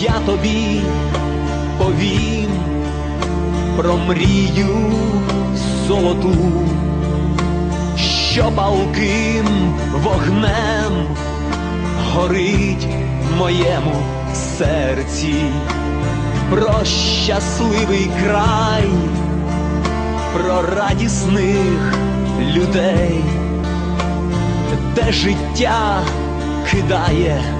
я тобі повім про мрію золоту, що палким вогнем горить в моєму серці, про щасливий край, про радісних людей, де життя кидає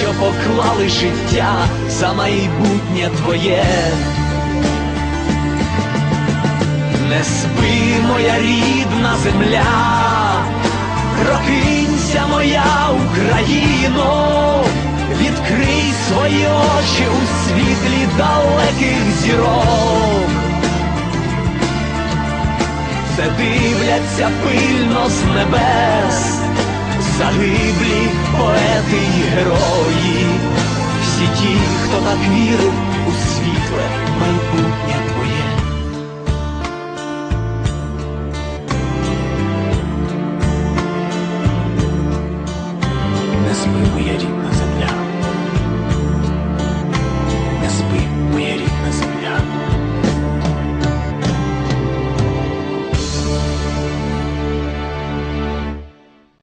що поклали життя за майбутнє твоє. Не спи, моя рідна земля, прокинься, моя Україно, відкрий свої очі у світлі далеких зірок. Це дивляться пильно з небес, загиблі поети герої, всі ті, хто так вірив